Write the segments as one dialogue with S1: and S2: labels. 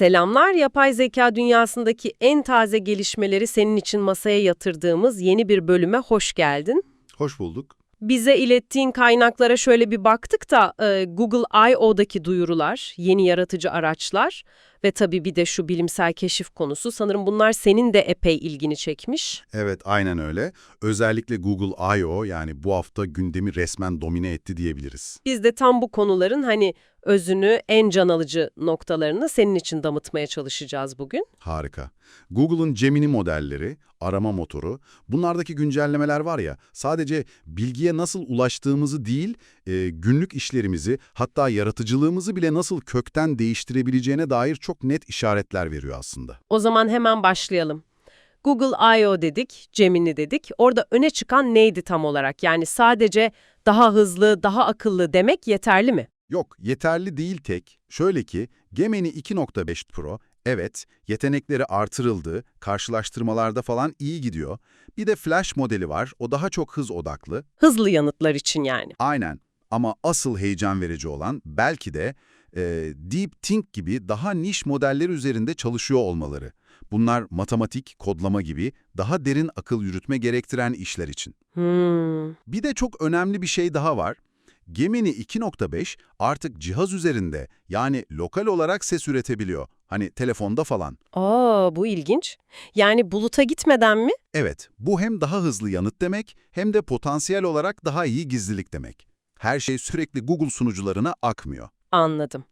S1: Selamlar, yapay zeka dünyasındaki en taze gelişmeleri senin için masaya yatırdığımız yeni bir bölüme hoş geldin.
S2: Hoş bulduk.
S1: Bize ilettiğin kaynaklara şöyle bir baktık da e, Google I.O.'daki duyurular, yeni yaratıcı araçlar ve tabii bir de şu bilimsel keşif konusu sanırım bunlar senin de epey ilgini çekmiş.
S2: Evet, aynen öyle. Özellikle Google I.O. yani bu hafta gündemi resmen domine etti diyebiliriz.
S1: Biz de tam bu konuların hani özünü, en can alıcı noktalarını senin için damıtmaya çalışacağız bugün.
S2: Harika. Google'ın Gemini modelleri, arama motoru, bunlardaki güncellemeler var ya, sadece bilgiye nasıl ulaştığımızı değil, e, günlük işlerimizi, hatta yaratıcılığımızı bile nasıl kökten değiştirebileceğine dair çok net işaretler veriyor aslında.
S1: O zaman hemen başlayalım. Google I.O. dedik, Gemini dedik. Orada öne çıkan neydi tam olarak? Yani sadece daha hızlı, daha akıllı demek yeterli mi?
S2: Yok, yeterli değil tek. Şöyle ki, Gemini 2.5 Pro, evet, yetenekleri artırıldı, karşılaştırmalarda falan iyi gidiyor. Bir de Flash modeli var, o daha çok hız odaklı.
S1: Hızlı yanıtlar için yani.
S2: Aynen. Ama asıl heyecan verici olan belki de e, Deep Think gibi daha niş modeller üzerinde çalışıyor olmaları. Bunlar matematik, kodlama gibi daha derin akıl yürütme gerektiren işler için.
S1: Hmm.
S2: Bir de çok önemli bir şey daha var. Gemini 2.5 artık cihaz üzerinde yani lokal olarak ses üretebiliyor. Hani telefonda falan.
S1: Aa, bu ilginç. Yani buluta gitmeden mi?
S2: Evet, bu hem daha hızlı yanıt demek hem de potansiyel olarak daha iyi gizlilik demek. Her şey sürekli Google sunucularına akmıyor.
S1: Anladım.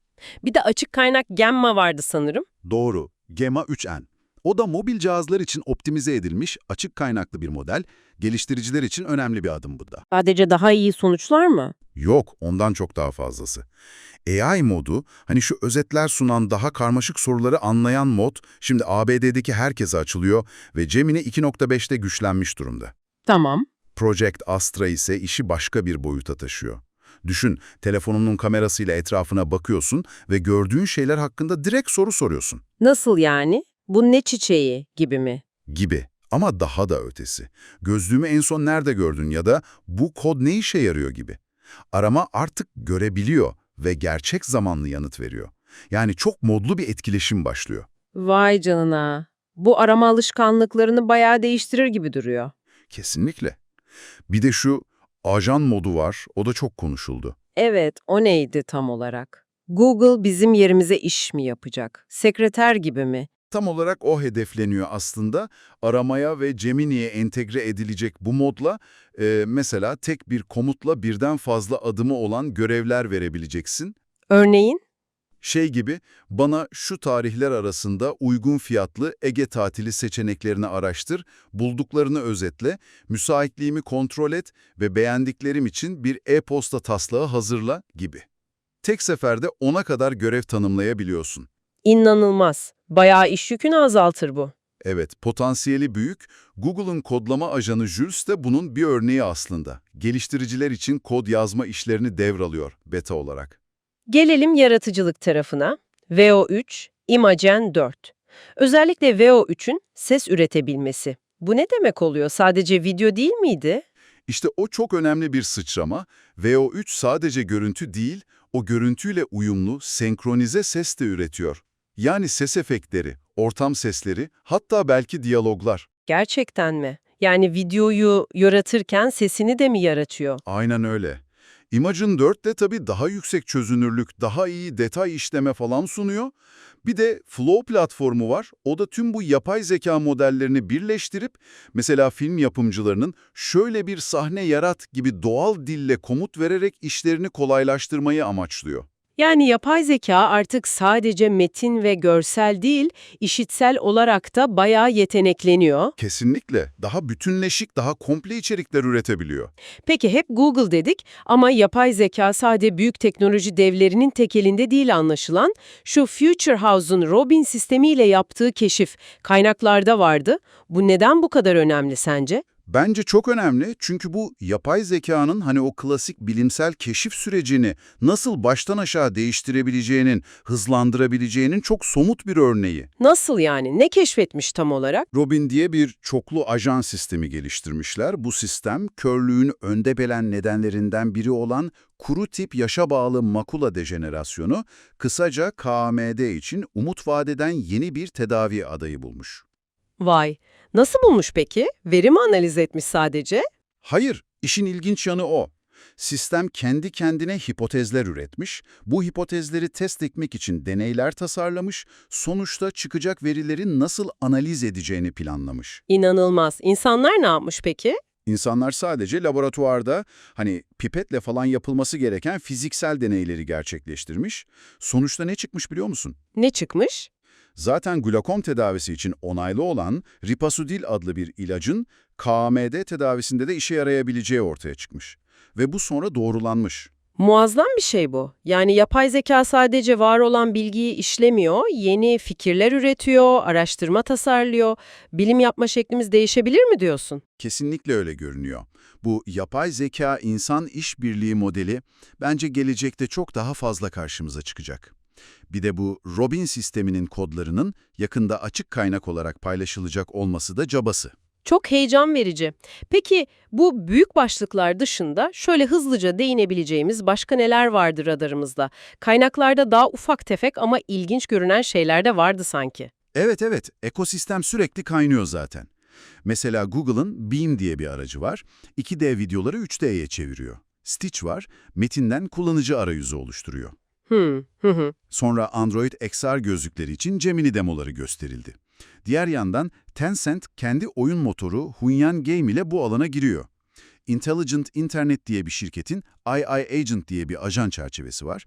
S1: Bir de açık kaynak Gemma vardı sanırım.
S2: Doğru, Gemma 3N. O da mobil cihazlar için optimize edilmiş, açık kaynaklı bir model. Geliştiriciler için önemli bir adım bu da.
S1: Sadece daha iyi sonuçlar mı?
S2: Yok, ondan çok daha fazlası. AI modu, hani şu özetler sunan daha karmaşık soruları anlayan mod, şimdi ABD'deki herkese açılıyor ve Gemini 2.5'te güçlenmiş durumda.
S1: Tamam.
S2: Project Astra ise işi başka bir boyuta taşıyor. Düşün, telefonunun kamerasıyla etrafına bakıyorsun ve gördüğün şeyler hakkında direkt soru soruyorsun.
S1: Nasıl yani? Bu ne çiçeği gibi mi?
S2: Gibi. Ama daha da ötesi. Gözlüğümü en son nerede gördün ya da bu kod ne işe yarıyor gibi. Arama artık görebiliyor ve gerçek zamanlı yanıt veriyor. Yani çok modlu bir etkileşim başlıyor.
S1: Vay canına. Bu arama alışkanlıklarını bayağı değiştirir gibi duruyor.
S2: Kesinlikle. Bir de şu ajan modu var, o da çok konuşuldu.
S1: Evet, o neydi tam olarak? Google bizim yerimize iş mi yapacak? Sekreter gibi mi?
S2: Tam olarak o hedefleniyor aslında. Aramaya ve Gemini'ye entegre edilecek bu modla e, mesela tek bir komutla birden fazla adımı olan görevler verebileceksin.
S1: Örneğin?
S2: Şey gibi, bana şu tarihler arasında uygun fiyatlı Ege tatili seçeneklerini araştır, bulduklarını özetle, müsaitliğimi kontrol et ve beğendiklerim için bir e-posta taslağı hazırla gibi. Tek seferde ona kadar görev tanımlayabiliyorsun.
S1: İnanılmaz. Bayağı iş yükünü azaltır bu.
S2: Evet, potansiyeli büyük. Google'ın kodlama ajanı Jules de bunun bir örneği aslında. Geliştiriciler için kod yazma işlerini devralıyor beta olarak.
S1: Gelelim yaratıcılık tarafına. VO3, Imagen 4. Özellikle VO3'ün ses üretebilmesi. Bu ne demek oluyor? Sadece video değil miydi?
S2: İşte o çok önemli bir sıçrama. VO3 sadece görüntü değil, o görüntüyle uyumlu, senkronize ses de üretiyor. Yani ses efektleri, ortam sesleri, hatta belki diyaloglar.
S1: Gerçekten mi? Yani videoyu yaratırken sesini de mi yaratıyor?
S2: Aynen öyle. Imagen 4 de tabii daha yüksek çözünürlük, daha iyi detay işleme falan sunuyor. Bir de Flow platformu var. O da tüm bu yapay zeka modellerini birleştirip mesela film yapımcılarının şöyle bir sahne yarat gibi doğal dille komut vererek işlerini kolaylaştırmayı amaçlıyor.
S1: Yani yapay zeka artık sadece metin ve görsel değil, işitsel olarak da bayağı yetenekleniyor.
S2: Kesinlikle. Daha bütünleşik, daha komple içerikler üretebiliyor.
S1: Peki hep Google dedik ama yapay zeka sadece büyük teknoloji devlerinin tek elinde değil anlaşılan. Şu Future House'un Robin sistemiyle yaptığı keşif kaynaklarda vardı. Bu neden bu kadar önemli sence?
S2: Bence çok önemli çünkü bu yapay zekanın hani o klasik bilimsel keşif sürecini nasıl baştan aşağı değiştirebileceğinin, hızlandırabileceğinin çok somut bir örneği.
S1: Nasıl yani? Ne keşfetmiş tam olarak?
S2: Robin diye bir çoklu ajan sistemi geliştirmişler. Bu sistem, körlüğün önde gelen nedenlerinden biri olan kuru tip yaşa bağlı makula dejenerasyonu, kısaca KMD için umut vadeden yeni bir tedavi adayı bulmuş.
S1: Vay. Nasıl bulmuş peki? Veri mi analiz etmiş sadece?
S2: Hayır, işin ilginç yanı o. Sistem kendi kendine hipotezler üretmiş, bu hipotezleri test etmek için deneyler tasarlamış, sonuçta çıkacak verileri nasıl analiz edeceğini planlamış.
S1: İnanılmaz. İnsanlar ne yapmış peki?
S2: İnsanlar sadece laboratuvarda hani pipetle falan yapılması gereken fiziksel deneyleri gerçekleştirmiş. Sonuçta ne çıkmış biliyor musun?
S1: Ne çıkmış?
S2: Zaten glakom tedavisi için onaylı olan Ripasudil adlı bir ilacın KMD tedavisinde de işe yarayabileceği ortaya çıkmış. Ve bu sonra doğrulanmış.
S1: Muazzam bir şey bu. Yani yapay zeka sadece var olan bilgiyi işlemiyor, yeni fikirler üretiyor, araştırma tasarlıyor. Bilim yapma şeklimiz değişebilir mi diyorsun?
S2: Kesinlikle öyle görünüyor. Bu yapay zeka insan işbirliği modeli bence gelecekte çok daha fazla karşımıza çıkacak. Bir de bu Robin sisteminin kodlarının yakında açık kaynak olarak paylaşılacak olması da cabası.
S1: Çok heyecan verici. Peki bu büyük başlıklar dışında şöyle hızlıca değinebileceğimiz başka neler vardır radarımızda? Kaynaklarda daha ufak tefek ama ilginç görünen şeyler de vardı sanki.
S2: Evet evet, ekosistem sürekli kaynıyor zaten. Mesela Google'ın Beam diye bir aracı var. 2D videoları 3D'ye çeviriyor. Stitch var, metinden kullanıcı arayüzü oluşturuyor.
S1: Hmm, hı hı.
S2: Sonra Android XR gözlükleri için Gemini demoları gösterildi. Diğer yandan Tencent kendi oyun motoru Hunyuan Game ile bu alana giriyor. Intelligent Internet diye bir şirketin AI Agent diye bir ajan çerçevesi var.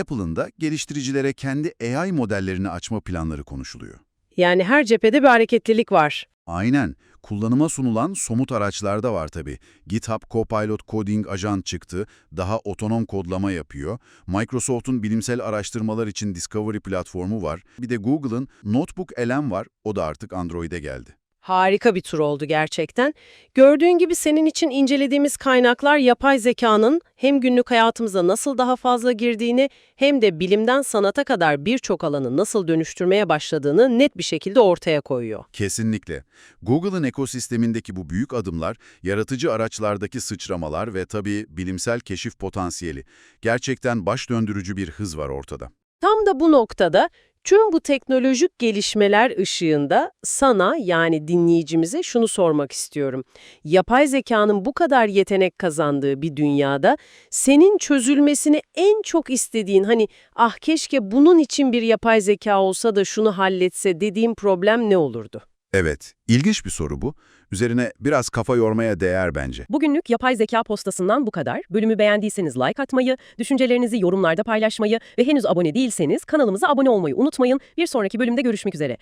S2: Apple'ın da geliştiricilere kendi AI modellerini açma planları konuşuluyor.
S1: Yani her cephede bir hareketlilik var.
S2: Aynen. Kullanıma sunulan somut araçlar da var tabii. GitHub Copilot Coding Ajan çıktı, daha otonom kodlama yapıyor. Microsoft'un bilimsel araştırmalar için Discovery platformu var. Bir de Google'ın Notebook LM var, o da artık Android'e geldi.
S1: Harika bir tur oldu gerçekten. Gördüğün gibi senin için incelediğimiz kaynaklar yapay zekanın hem günlük hayatımıza nasıl daha fazla girdiğini hem de bilimden sanata kadar birçok alanı nasıl dönüştürmeye başladığını net bir şekilde ortaya koyuyor.
S2: Kesinlikle. Google'ın ekosistemindeki bu büyük adımlar, yaratıcı araçlardaki sıçramalar ve tabii bilimsel keşif potansiyeli. Gerçekten baş döndürücü bir hız var ortada.
S1: Tam da bu noktada tüm bu teknolojik gelişmeler ışığında sana yani dinleyicimize şunu sormak istiyorum. Yapay zekanın bu kadar yetenek kazandığı bir dünyada senin çözülmesini en çok istediğin hani ah keşke bunun için bir yapay zeka olsa da şunu halletse dediğin problem ne olurdu?
S2: Evet, ilginç bir soru bu. Üzerine biraz kafa yormaya değer bence.
S1: Bugünlük yapay zeka postasından bu kadar. Bölümü beğendiyseniz like atmayı, düşüncelerinizi yorumlarda paylaşmayı ve henüz abone değilseniz kanalımıza abone olmayı unutmayın. Bir sonraki bölümde görüşmek üzere.